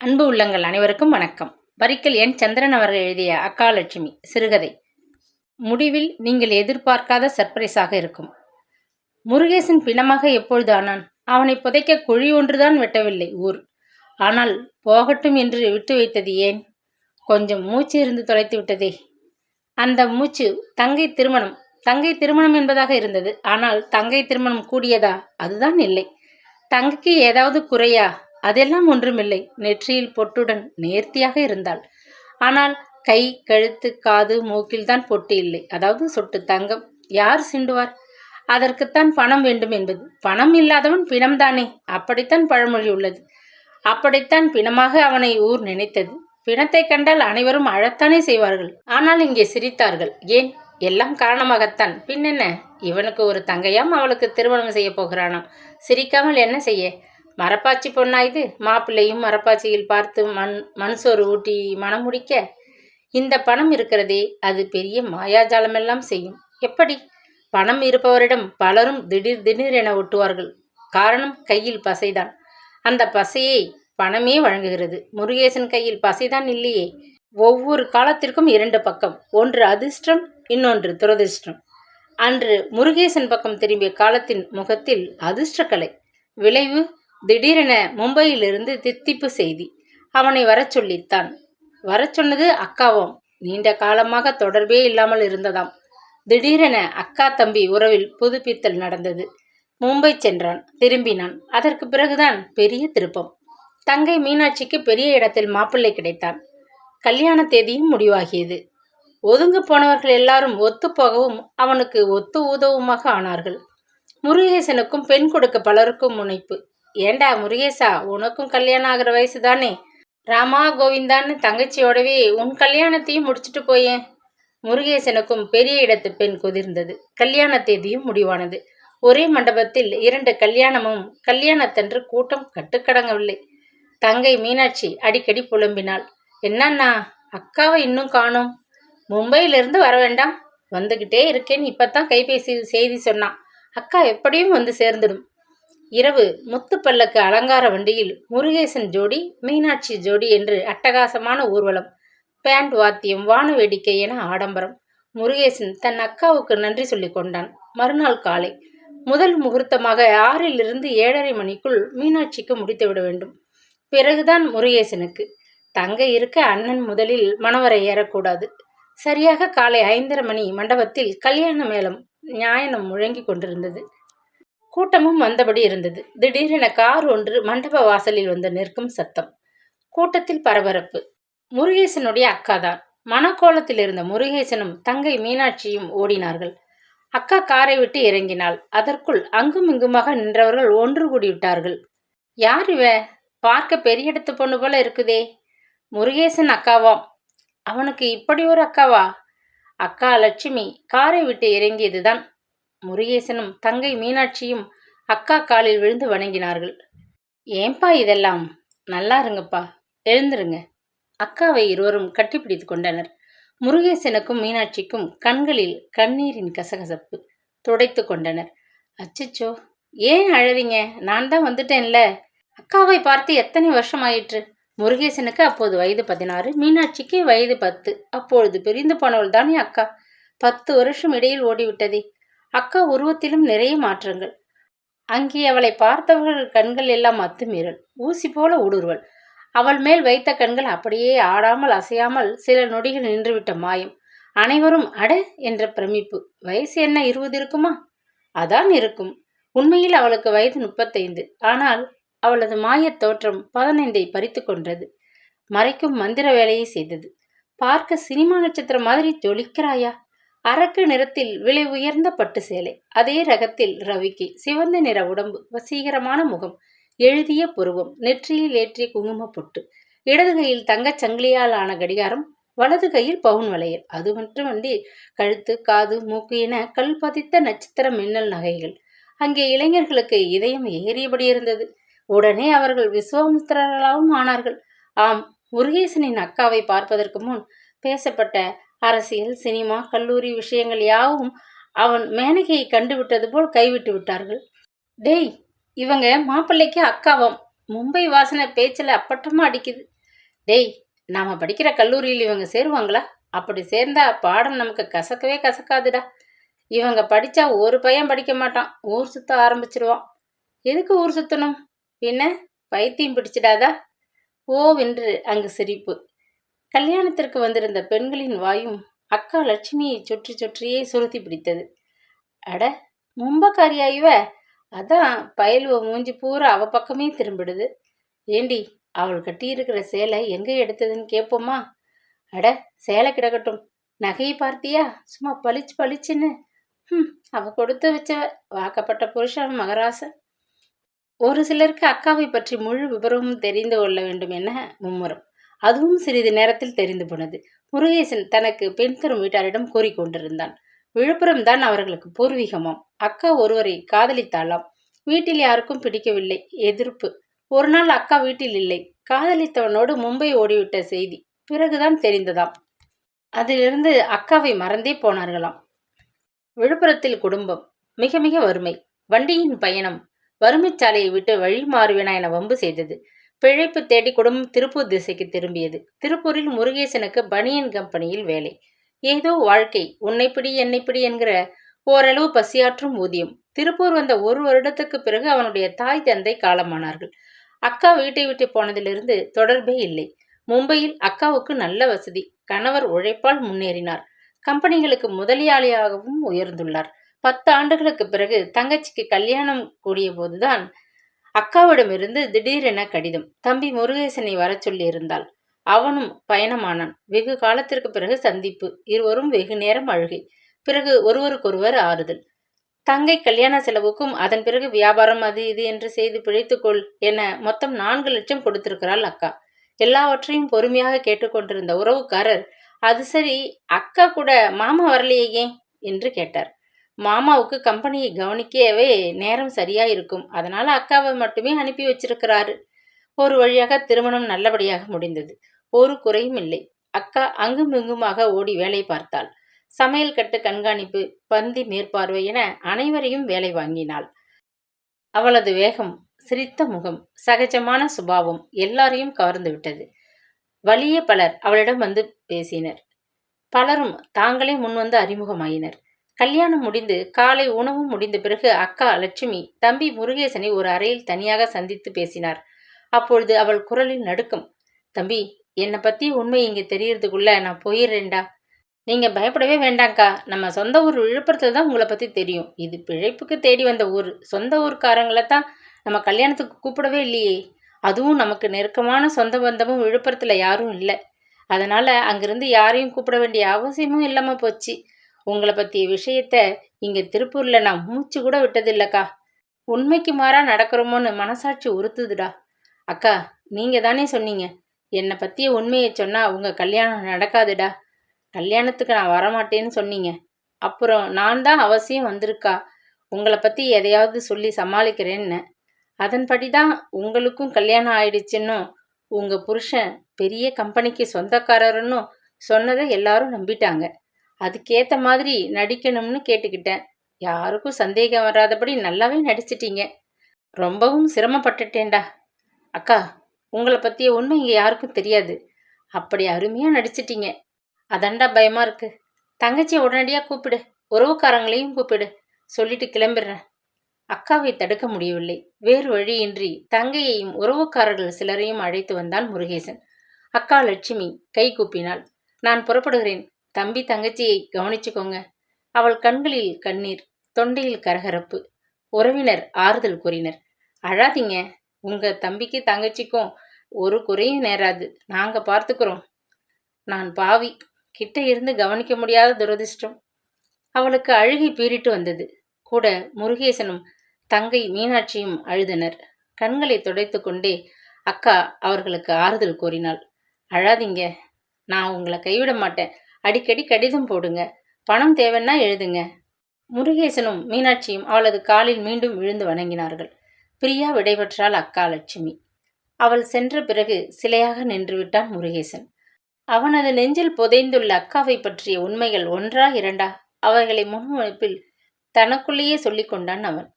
அன்பு உள்ளங்கள் அனைவருக்கும் வணக்கம். வரிக்கல் என். சந்திரன் அவர்கள் எழுதிய அக்காலட்சுமி சிறுகதை. முடிவில் நீங்கள் எதிர்பார்க்காத சர்ப்ரைஸாக இருக்கும். முருகேசன் பிணமாக எப்பொழுது ஆனான்? அவனை புதைக்க குழி ஒன்றுதான் வெட்டவில்லை ஊர். ஆனால் போகட்டும் என்று விட்டு வைத்தது ஏன்? கொஞ்சம் மூச்சு இருந்து தொலைத்து விட்டதே. அந்த மூச்சு தங்கை திருமணம். தங்கை திருமணம் என்பதாக இருந்தது. ஆனால் தங்கை திருமணம் கூடியதா? அதுதான் இல்லை. தங்கைக்கு ஏதாவது குறையா? அதெல்லாம் ஒன்றுமில்லை. நெற்றியில் பொட்டுடன் நேர்த்தியாக இருந்தாள். ஆனால் கை கழுத்து காது மூக்கில்தான் பொட்டு இல்லை அதாவது சொட்டு தங்கம். யார் சிண்டுவார் அதற்குத்தான் பணம் வேண்டும் என்பது. பணம் இல்லாதவன் பிணம்தானே? அப்படித்தான் பழமொழி உள்ளது. அப்படித்தான் பிணமாக அவனை ஊர் நினைத்தது. பிணத்தை கண்டால் அனைவரும் அழத்தானே செய்வார்கள். ஆனால் இங்கே சிரித்தார்கள். ஏன்? எல்லாம் காரணமாகத்தான். பின்னென்ன? இவனுக்கு ஒரு தங்கையாம் அவளுக்கு திருமணம் செய்ய போகிறானாம். சிரிக்காமல் என்ன செய்ய? மரப்பாச்சி பொண்ணா இது? மாப்பிள்ளையும் மரப்பாச்சியில் பார்த்து மண் மண்சோறு ஊட்டி மனம் முடிக்க. இந்த பணம் இருக்கிறதே அது பெரிய மாயாஜாலமெல்லாம் செய்யும். எப்படி? பணம் இருப்பவரிடம் பலரும் திடீர் திடீர் என ஒட்டுவார்கள். காரணம் கையில் பசைதான். அந்த பசையை பணமே வழங்குகிறது. முருகேசன் கையில் பசைதான் இல்லையே. ஒவ்வொரு காலத்திற்கும் இரண்டு பக்கம். ஒன்று அதிர்ஷ்டம் இன்னொன்று துரதிர்ஷ்டம். அன்று முருகேசன் பக்கம் திரும்பிய காலத்தின் முகத்தில் அதிர்ஷ்டக்கலை. விளைவு திடீரென மும்பையிலிருந்து தித்திப்பு செய்தி. அவனை வரச் சொல்லித்தான். வரச் சொன்னது அக்காவும். நீண்ட காலமாக தொடர்பே இல்லாமல் இருந்ததாம். திடீரென அக்கா தம்பி உறவில் புதுப்பித்தல் நடந்தது. மும்பை சென்றான். திரும்பினான். அதற்கு பிறகுதான் பெரிய திருப்பம். தங்கை மீனாட்சிக்கு பெரிய இடத்தில் மாப்பிள்ளை கிடைத்தான். கல்யாண தேதியும் முடிவாகியது. ஒதுங்கு போனவர்கள் எல்லாரும் ஒத்து போகவும் அவனுக்கு ஒத்து உதவுமாக ஆனார்கள். முருகேசனுக்கும் பெண் கொடுக்க பலருக்கும் முனைப்பு. ஏண்டா முருகேசா உனக்கும் கல்யாணம் ஆகிற வயசு தானே ராமா கோவிந்தான்னு தங்கச்சியோடவே உன் கல்யாணத்தையும் முடிச்சுட்டு போயேன். முருகேசனுக்கும் பெரிய இடத்து பெண் குதிர்ந்தது. கல்யாண தேதியும் முடிவானது. ஒரே மண்டபத்தில் இரண்டு கல்யாணமும் கல்யாணத்தன்று கூட்டம் கட்டுக்கடங்கவில்லை. தங்கை மீனாட்சி அடிக்கடி புலம்பினாள். என்னன்னா அக்காவை இன்னும் காணும். மும்பையிலிருந்து வர வேண்டாம். வந்துகிட்டே இருக்கேன். இப்பத்தான் கைபேசி செய்தி சொன்னான். அக்கா எப்படியும் வந்து சேர்ந்துடும். இரவு முத்துப்பல்லக்கு அலங்கார வண்டியில் முருகேசன் ஜோடி மீனாட்சி ஜோடி என்று அட்டகாசமான ஊர்வலம் பேண்ட் வாத்தியம் வான வேடிக்கை என ஆடம்பரம். முருகேசன் தன் அக்காவுக்கு நன்றி சொல்லி கொண்டான். மறுநாள் காலை முதல் முகூர்த்தமாக ஆறிலிருந்து ஏழரை மணிக்குள் மீனாட்சிக்கு முடித்துவிட வேண்டும். பிறகுதான் முருகேசனுக்கு. தங்க இருக்க அண்ணன் முதலில் மணவரை ஏறக்கூடாது. சரியாக காலை ஐந்தரை மணி மண்டபத்தில் கல்யாண மேளம் நியாயனம் முழங்கி கொண்டிருந்தது. கூட்டமும் வந்தபடி இருந்தது. திடீரென கார் ஒன்று மண்டப வாசலில் வந்து நிற்கும் சத்தம். கூட்டத்தில் பரபரப்பு. முருகேசனுடைய அக்காதான் மணக்கோலத்தில் இருந்த முருகேசனும் தங்கை மீனாட்சியும் ஓடினார்கள். அக்கா காரை விட்டு இறங்கினாள். அதற்குள் அங்கும் இங்குமாக நின்றவர்கள் ஒன்று கூடிவிட்டார்கள். யார் இவ? பார்க்க பெரிய இடத்து பொண்ணு போல இருக்குதே. முருகேசன் அக்காவாம். அவனுக்கு இப்படி ஒரு அக்காவா? அக்கா லட்சுமி காரை விட்டு இறங்கியதுதான். முருகேசனும் தங்கை மீனாட்சியும் அக்கா காலில் விழுந்து வணங்கினார்கள். ஏன்பா இதெல்லாம்? நல்லா இருங்கப்பா. எழுந்துருங்க. அக்காவை இருவரும் கட்டிப்பிடித்து கொண்டனர். முருகேசனுக்கும் மீனாட்சிக்கும் கண்களில் கண்ணீரின் கசகசப்பு துடைத்து கொண்டனர். அச்சச்சோ! ஏன் அழறீங்க? நான் தான் வந்துட்டேன்ல. அக்காவை பார்த்து எத்தனை வருஷம் ஆயிற்று முருகேசனுக்கு அப்போது வயது பதினாறு மீனாட்சிக்கு வயது பத்து. அப்பொழுது பிரிந்து போனவள் தானே அக்கா. பத்து வருஷம் இடையில் ஓடிவிட்டதே. அக்கா உருவத்திலும் நிறைய மாற்றங்கள். அங்கே அவளை பார்த்தவர்கள் கண்கள் எல்லாம் அத்துமீறல். ஊசி போல ஊடுருவல். அவள் மேல் வைத்த கண்கள் அப்படியே ஆடாமல் அசையாமல் சில நொடிகள் நின்றுவிட்ட மாயம். அனைவரும் அட! என்ற பிரமிப்பு. வயசு என்ன இருபது இருக்குமா? அதான் இருக்கும். உண்மையில் அவளுக்கு வயது முப்பத்தைந்து. ஆனால் அவளது மாயத் தோற்றம் பதினைந்தை பறித்து கொன்றது. மறைக்கும் மந்திர வேலையை செய்தது. பார்க்க சினிமா நட்சத்திரம் மாதிரி ஜொலிக்கிறாயா? அரக்கு நிறத்தில் விலை உயர்ந்த பட்டு சேலை. அதே ரகத்தில் ரவிக்கு சிவந்த நிற உடம்பு வசீகரமான முகம் எழுதிய புருவம் நெற்றியில் ஏற்றிய குங்கும பொட்டு இடது கையில் தங்கச் சங்கிலியால் ஆன கடிகாரம் வலது கையில் பவுன் வளையல். அது மட்டுமன்றி கழுத்து காது மூக்கு என கல் பதித்த நட்சத்திர மின்னல் நகைகள். அங்கே இளைஞர்களுக்கு இதயம் ஏறியபடி இருந்தது. உடனே அவர்கள் விஸ்வாமித்திரர்களாகவும் ஆனார்கள். ஆம் முருகேசனின் அக்காவை பார்ப்பதற்கு முன் பேசப்பட்ட அரசியல் சினிமா கல்லூரி விஷயங்கள் யாவும் அவன் மேனகையை கண்டுவிட்டது போல் கைவிட்டு விட்டார்கள். டேய் இவங்க மாப்பிள்ளைக்கு அக்காவாம். மும்பை வாசனை பேச்சில் அப்பட்டமா அடிக்குது. டேய் நாம் படிக்கிற கல்லூரியில் இவங்க சேருவாங்களா? அப்படி சேர்ந்தா பாடம் நமக்கு கசக்கவே கசக்காதுடா. இவங்க படித்தா ஒரு பையன் படிக்க மாட்டான். ஊர் சுத்த ஆரம்பிச்சிருவான். எதுக்கு ஊர் சுத்தணும்? பின்ன பைத்தியம் பிடிச்சிடாதா? ஓவென்று அங்கு சிரிப்பு. கல்யாணத்திற்கு வந்திருந்த பெண்களின் வாயும் அக்கா லட்சுமியை சுற்றி சுற்றியே சுருத்தி பிடித்தது. அட மும்பக்காரியா இவ? அதான் பயலுவ மூஞ்சி பூரா அவ பக்கமே திரும்பிடுது. ஏண்டி அவள் கட்டியிருக்கிற சேலை எங்க எடுத்ததுன்னு கேட்போமா அட சேலை கிடக்கட்டும். நகையை பார்த்தியா? சும்மா பளிச்சு பளிச்சுன்னு. ம் அவ கொடுத்து வச்சவ வாக்கப்பட்ட புருஷன் மகராசன். ஒரு சிலருக்கு அக்காவை பற்றி முழு விபரமும் தெரிந்து கொள்ள வேண்டும் என மும்முரம். அதுவும் சிறிது நேரத்தில் தெரிந்து போனது. முருகேசன் தனக்கு பெண் தரும் வீட்டாரிடம் கூறிக்கொண்டிருந்தான் விழுப்புரம் தான் அவர்களுக்கு பூர்வீகமாம். அக்கா ஒருவரை காதலித்தாளாம். வீட்டில் யாருக்கும் பிடிக்கவில்லை. எதிர்ப்பு. ஒரு நாள் அக்கா வீட்டில் இல்லை. காதலித்தவனோடு மும்பை ஓடிவிட்ட செய்தி பிறகுதான் தெரிந்ததாம். அதிலிருந்து அக்காவை மறந்தே போனார்களாம். விழுப்புரத்தில் குடும்பம். மிக மிக வறுமை. வண்டியின் பயணம். வறுமைச்சாலையை விட்டு வழி மாறுவேனா என வம்பு செய்தது. பிழைப்பு தேடி குடும்பம் திருப்பூர் திசைக்கு திரும்பியது. திருப்பூரில் முருகேசனுக்கு பனியன் கம்பெனியில் வேலை. ஏதோ வாழ்க்கை. உன்னைப்பிடி என்னைப்பிடி என்கிற ஓரளவு பசியாற்றும் ஊதியம். திருப்பூர் வந்த ஒரு வருடத்துக்கு பிறகு அவனுடைய தாய் தந்தை காலமானார்கள். அக்கா வீட்டை விட்டு போனதிலிருந்து தொடர்பே இல்லை. மும்பையில் அக்காவுக்கு நல்ல வசதி. கணவர் உழைப்பால் முன்னேறினார். கம்பெனிகளுக்கு முதலியாளியாகவும் உயர்ந்துள்ளார். பத்து ஆண்டுகளுக்கு பிறகு தங்கச்சிக்கு கல்யாணம் கூடிய போதுதான் அக்காவிடமிருந்து திடீரென கடிதம். தம்பி முருகேசனை வர சொல்லியிருந்தாள். அவனும் பயணமானான். வெகு காலத்திற்கு பிறகு சந்திப்பு. இருவரும் வெகு நேரம் அழுகை. பிறகு ஒருவருக்கொருவர் ஆறுதல். தங்கை கல்யாண செலவுக்கும் அதன் பிறகு வியாபாரம் அது இது என்று செய்து பிழைத்துக்கொள் என மொத்தம் நான்கு லட்சம் கொடுத்திருக்கிறாள் அக்கா. எல்லாவற்றையும் பொறுமையாக கேட்டுக்கொண்டிருந்த உறவுக்காரர் அது சரி அக்கா கூட மாமா வரலையே என்று கேட்டார். மாமாவுக்கு கம்பெனியை கவனிக்கவே நேரம் சரியா இருக்கும் அதனால அக்காவை மட்டுமே அனுப்பி வச்சிருக்கிறாரு. ஒரு வழியாக திருமணம் நல்லபடியாக முடிந்தது. ஒரு குறையும் இல்லை. அக்கா அங்கும் இங்குமாக ஓடி வேலை பார்த்தாள். சமையல் கட்டு கண்காணிப்பு பந்தி மேற்பார்வை என அனைவரையும் வேலை வாங்கினாள். அவளது வேகம் சிரித்த முகம் சகஜமான சுபாவம் எல்லாரையும் கவர்ந்து விட்டது. வலிய பலர் அவளிடம் வந்து பேசினர். பலரும் தாங்களே முன்வந்து அறிமுகமாயினர். கல்யாணம் முடிந்து காலை உணவும் முடிந்த பிறகு அக்கா லட்சுமி தம்பி முருகேசனை ஒரு அறையில் தனியாக சந்தித்து பேசினார். அப்பொழுது அவள் குரலில் நடுக்கம். தம்பி என்னை பத்தி உண்மை இங்கே தெரியறதுக்குள்ள நான் போயிடுறேன்டா நீங்க பயப்படவே வேண்டாங்க்கா நம்ம சொந்த ஊர் விழுப்புரத்துல தான் உங்களை பத்தி தெரியும். இது பிழைப்புக்கு தேடி வந்த ஊர். சொந்த ஊர்க்காரங்களை தான் நம்ம கல்யாணத்துக்கு கூப்பிடவே இல்லையே. அதுவும் நமக்கு நெருக்கமான சொந்த பந்தமும் விழுப்புரத்துல யாரும் இல்லை. அதனால அங்கிருந்து யாரையும் கூப்பிட வேண்டிய அவசியமும் இல்லாம போச்சு. உங்களை பற்றிய விஷயத்த இங்கே திருப்பூரில் நான் மூச்சு கூட விட்டதில்லக்கா. உண்மைக்கு மாறா நடக்கிறோமோன்னு மனசாட்சி உறுத்துதுடா. அக்கா நீங்கள் தானே சொன்னீங்க. என்னை பற்றிய உண்மையை சொன்னால் உங்கள் கல்யாணம் நடக்காதுடா. கல்யாணத்துக்கு நான் வரமாட்டேன்னு சொன்னீங்க. அப்புறம் நான் தான் அவசியம் வந்திருக்கா. உங்களை பற்றி எதையாவது சொல்லி சமாளிக்கிறேன்னு. அதன்படி தான் உங்களுக்கும் கல்யாணம் ஆயிடுச்சுன்னும் உங்கள் புருஷன் பெரிய கம்பெனிக்கு சொந்தக்காரருன்னு சொன்னதை எல்லாரும் நம்பிட்டாங்க. அதுக்கேற்ற மாதிரி நடிக்கணும்னு கேட்டுக்கிட்டேன். யாருக்கும் சந்தேகம் வராதபடி நல்லாவே நடிச்சிட்டீங்க. ரொம்பவும் சிரமப்பட்டுட்டேன்டா. அக்கா உங்களை பற்றிய ஒன்றும் இங்கே யாருக்கும் தெரியாது. அப்படி அருமையாக நடிச்சிட்டீங்க. அதாண்டா பயமாக இருக்கு. தங்கச்சியை உடனடியாக கூப்பிடு. உறவுக்காரங்களையும் கூப்பிடு. சொல்லிட்டு கிளம்பிடுறேன். அக்காவை தடுக்க முடியவில்லை. வேறு வழியின்றி தங்கையையும் உறவுக்காரர்கள் சிலரையும் அழைத்து வந்தான் முருகேசன். அக்கா லட்சுமி கை கூப்பினாள். நான் புறப்படுகிறேன். தம்பி தங்கச்சியை கவனிச்சுக்கோங்க. அவள் கண்களில் கண்ணீர் தொண்டையில் கரகரப்பு. உறவினர் ஆறுதல் கூறினர். அழாதீங்க. உங்க தம்பிக்கு தங்கச்சிக்கும் ஒரு குறையும் நேராது. நாங்க பார்த்துக்கிறோம். நான் பாவி. கிட்ட இருந்து கவனிக்க முடியாத துரதிர்ஷ்டம். அவளுக்கு அழுகை பீறிட்டு வந்தது. கூட முருகேசனும் தங்கை மீனாட்சியும் அழுதனர். கண்களை துடைத்து கொண்டே அக்கா அவர்களுக்கு ஆறுதல் கூறினாள். அழாதீங்க. நான் உங்களை கைவிட மாட்டேன். அடிக்கடி கடிதம் போடுங்க. பணம் தேவைன்னா எழுதுங்க. முருகேசனும் மீனாட்சியும் அவளது காலில் மீண்டும் விழுந்து வணங்கினார்கள். பிரியா விடைபெற்றாள் அக்கா லட்சுமி. அவள் சென்ற பிறகு சிலையாக நின்றுவிட்டான் முருகேசன். அவனது நெஞ்சில் புதைந்துள்ள அக்காவை பற்றிய உண்மைகள் ஒன்றா இரண்டா அவைகளை முன்முனைப்பில் தனக்குள்ளேயே சொல்லி கொண்டான் அவன்.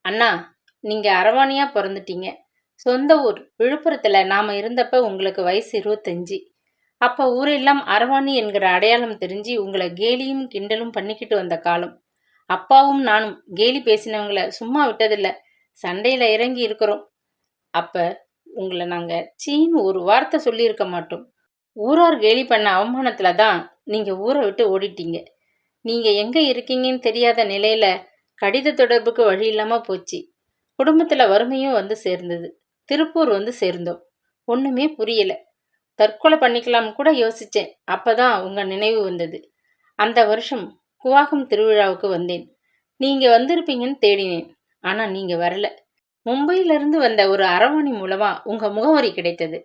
அண்ணா நீங்க அரவாணியா பிறந்துட்டீங்க. சொந்த ஊர் விழுப்புரத்துல நாம இருந்தப்ப உங்களுக்கு வயசு இருபத்தஞ்சு. அப்போ ஊரெல்லாம் அரவாணி என்கிற அடையாளம் தெரிஞ்சு உங்களை கேலியும் கிண்டலும் பண்ணிக்கிட்டு வந்த காலம். அப்பாவும் நானும் கேலி பேசினவங்கள சும்மா விட்டதில்ல சண்டையில் இறங்கி இருக்கிறோம். அப்போ உங்களை நாங்கள் சீன்னு ஒரு வார்த்தை சொல்லியிருக்க மாட்டோம். ஊரார் கேலி பண்ண அவமானத்தில் தான் நீங்கள் ஊரை விட்டு ஓடிட்டீங்க. நீங்கள் எங்கே இருக்கீங்கன்னு தெரியாத நிலையில் கடித தொடர்புக்கு வழி இல்லாமல் போச்சு. குடும்பத்தில் வறுமையும் வந்து சேர்ந்தது. திருப்பூர் வந்து சேர்ந்தோம். ஒன்றுமே புரியலை. தற்கொலை பண்ணிக்கலாம் கூட யோசித்தேன் அப்போ தான் உங்கள் நினைவு வந்தது. அந்த வருஷம் குவாகம் திருவிழாவுக்கு வந்தேன். நீங்கள் வந்திருப்பீங்கன்னு தேடினேன். ஆனால் நீங்கள் வரல. மும்பையிலிருந்து வந்த ஒரு அரவணி மூலமாக உங்கள் முகவரி கிடைத்தது.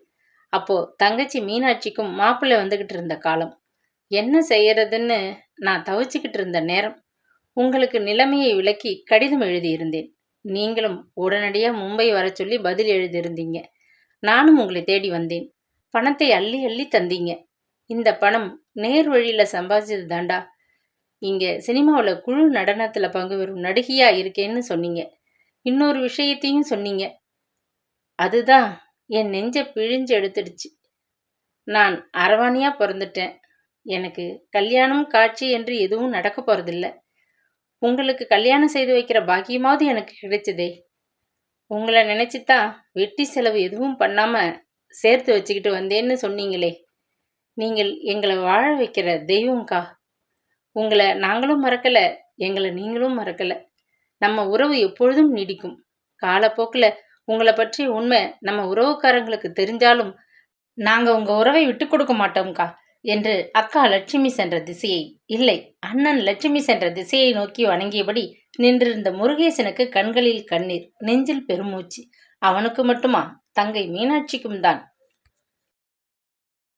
அப்போது தங்கச்சி மீனாட்சிக்கும் மாப்பிள்ளை வந்துக்கிட்டு இருந்த காலம். என்ன செய்யறதுன்னு நான் தவிச்சுக்கிட்டு இருந்த நேரம். உங்களுக்கு நிலைமையை விளக்கி கடிதம் எழுதியிருந்தேன். நீங்களும் உடனடியாக மும்பை வர சொல்லி பதில் எழுதியிருந்தீங்க. நானும் உங்களை தேடி வந்தேன். பணத்தை அள்ளி அள்ளி தந்தீங்க. இந்த பணம் நேர் வழியில் சம்பாதிச்சது தாண்டா இங்கே சினிமாவில் குழு நடனத்தில் பங்கு பெறும் நடிகையாக இருக்கேன்னு சொன்னீங்க. இன்னொரு விஷயத்தையும் சொன்னீங்க. அதுதான் என் நெஞ்சை பிழிஞ்சு எடுத்துடுச்சு. நான் அரவாணியாக பிறந்துட்டேன். எனக்கு கல்யாணம் காட்சி என்று எதுவும் நடக்க போகிறதில்ல உங்களுக்கு கல்யாணம் செய்து வைக்கிற பாக்கியமாவது எனக்கு கிடைச்சதே. உங்களை நினைச்சுதான் வெட்டி செலவு எதுவும் பண்ணாமல் சேர்த்து வச்சுக்கிட்டு வந்தேன்னு சொன்னீங்களே. நீங்கள் எங்களை வாழ வைக்கிற தெய்வம்க்கா உங்களை நாங்களும் மறக்கலை எங்களை நீங்களும் மறக்கலை. நம்ம உறவு எப்பொழுதும் நீடிக்கும். காலப்போக்கில் உங்களை பற்றி உண்மை நம்ம உறவுக்காரங்களுக்கு தெரிஞ்சாலும் நாங்கள் உங்கள் உறவை விட்டு கொடுக்க மாட்டோம்க்கா என்று அக்கா லட்சுமி சென்ற திசையை இல்லை அண்ணன் லட்சுமி சென்ற திசையை நோக்கி வணங்கியபடி நின்றிருந்த முருகேசனுக்கு கண்களில் கண்ணீர் நெஞ்சில் பெருமூச்சு. அவனுக்கு மட்டுமா? தங்கை மீனாட்சிக்கும் தான்.